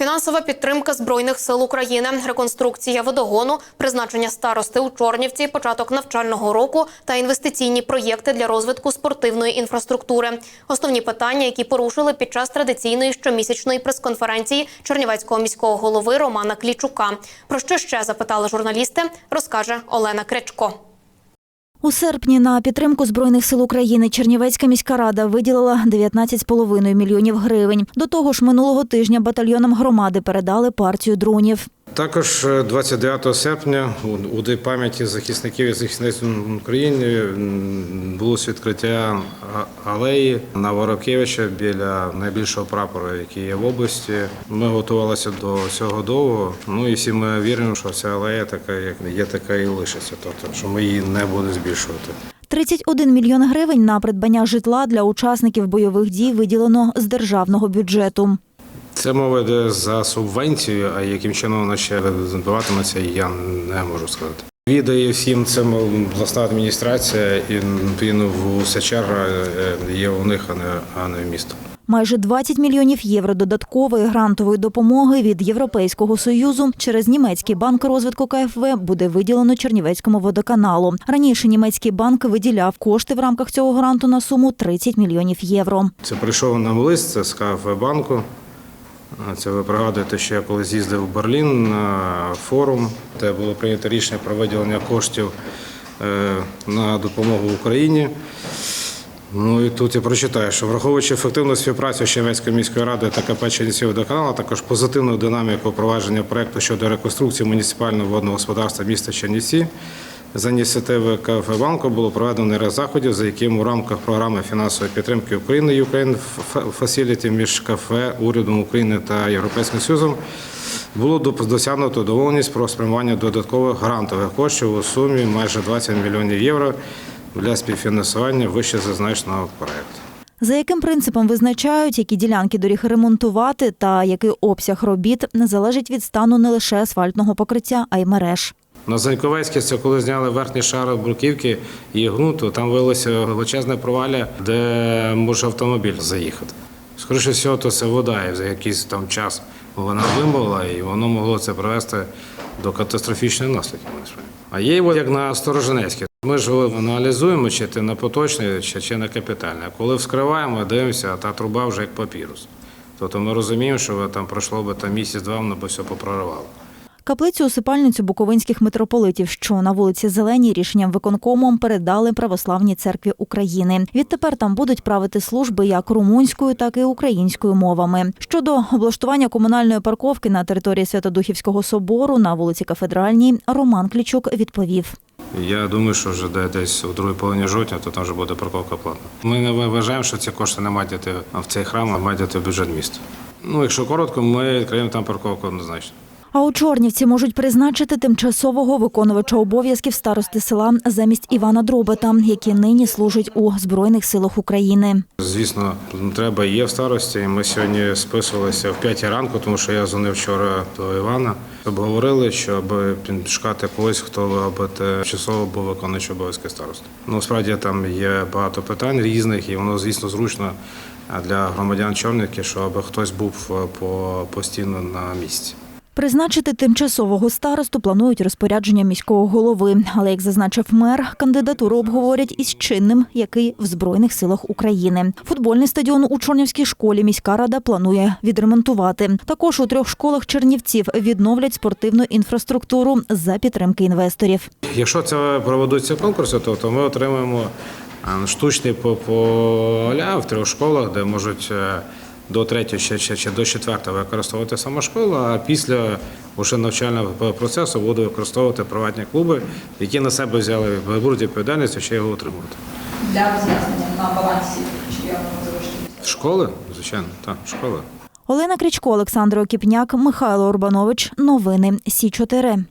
Фінансова підтримка збройних сил України, реконструкція водогону, призначення старости у Чорнівці, початок навчального року та інвестиційні проєкти для розвитку спортивної інфраструктури. Основні питання, які порушили під час традиційної щомісячної прес-конференції Чернівецького міського голови Романа Клічука. Про що ще запитали журналісти, розкаже Олена Кречко. У серпні на підтримку збройних сил України Чернівецька міська рада виділила 19,5 мільйонів гривень. До того ж, минулого тижня батальйонам громади передали партію дронів. Також е, 29 серпня у- у День пам'яті захисників і захисниць України було відкриття алеї на Воробкевича біля найбільшого прапора, який є в області. Ми готувалися до цього довго. Ну і всі ми віримо, що ця алея така, як є, така і лишиться. Тобто, що ми її не будемо збільшувати. 31 мільйон гривень на придбання житла для учасників бойових дій виділено з державного бюджету. Це мова йде за субвенцію, а яким чином вона ще відбуватиметься, я не можу сказати. Відає всім цим обласна адміністрація і відповідно вся черга е, є у них, а не, а не в місто. Майже 20 мільйонів євро додаткової грантової допомоги від Європейського союзу через німецький банк розвитку КФВ буде виділено Чернівецькому водоканалу. Раніше німецький банк виділяв кошти в рамках цього гранту на суму 30 мільйонів євро. Це прийшов нам лист це з КФ банку. Це ви пригадуєте, що я коли з'їздив в Берлін на форум, де було прийнято рішення про виділення коштів е, на допомогу Україні. Ну і тут я прочитаю, що враховуючи ефективну співпрацю Чернівецької міської ради та КП Чернівців водоканалу, а також позитивну динаміку впровадження проекту щодо реконструкції муніципального водного господарства міста Чернівці, за ініціативи КФ банку було проведено ряд заходів, за яким у рамках програми фінансової підтримки України Ukraine Facility між КФ, урядом України та Європейським Союзом було досягнуто домовленість про спрямування додаткових грантових коштів у сумі майже 20 мільйонів євро для співфінансування вище зазначеного проекту. За яким принципом визначають, які ділянки доріг ремонтувати та який обсяг робіт не залежить від стану не лише асфальтного покриття, а й мереж. На Заньковецьке це коли зняли верхній шар бруківки і ґрунту, там виявилося величезне провалля, де може автомобіль заїхати. Скоріше всього, то це вода, і за якийсь там час вона вимовила, і воно могло це привести до катастрофічних наслідків. А є як на Сторожинецьке. Ми ж аналізуємо, чи ти на поточний, чи, чи на капітальний. А коли вскриваємо, дивимося, а та труба вже як папірус. Тобто ми розуміємо, що там пройшло би там місяць-два, воно би все попроривало. Каплицю усипальницю буковинських митрополитів, що на вулиці Зеленій рішенням виконкому передали православній церкві України. Відтепер там будуть правити служби як румунською, так і українською мовами. Щодо облаштування комунальної парковки на території Святодухівського собору на вулиці Кафедральній, Роман Клічук відповів. Я думаю, що вже де- десь у другій половині жовтня, то там вже буде парковка платна. Ми не вважаємо, що ці кошти не мають йти в цей храм, а мають йти в бюджет міста. Ну, якщо коротко, ми відкриємо там парковку однозначно. А у Чорнівці можуть призначити тимчасового виконувача обов'язків старости села замість Івана Дробета, який нині служить у Збройних силах України. Звісно, треба є в старості. Ми сьогодні списувалися в 5 ранку, тому що я дзвонив вчора до Івана. Обговорили, щоб шукати когось, хто аби часово був виконуючий обов'язки старости. Ну, справді там є багато питань різних, і воно, звісно, зручно для громадян Чорнівки, щоб аби хтось був по постійно на місці. Призначити тимчасового старосту планують розпорядження міського голови. Але, як зазначив мер, кандидатуру обговорять із чинним, який в Збройних силах України. Футбольний стадіон у Чорнівській школі міська рада планує відремонтувати. Також у трьох школах чернівців відновлять спортивну інфраструктуру за підтримки інвесторів. Якщо це проведуться конкурси, то, ми отримаємо е, штучні поля в трьох школах, де можуть е, до третього чи, чи, чи до четвертого використовувати сама школа, а після уже навчального процесу буде використовувати приватні клуби, які на себе взяли беруть відповідальність, чи його утримувати. для роз'яснення на балансі чи залишити. Школи, звичайно, так, школи. Олена Крічко, Олександр Окіпняк, Михайло Урбанович. Новини Сі 4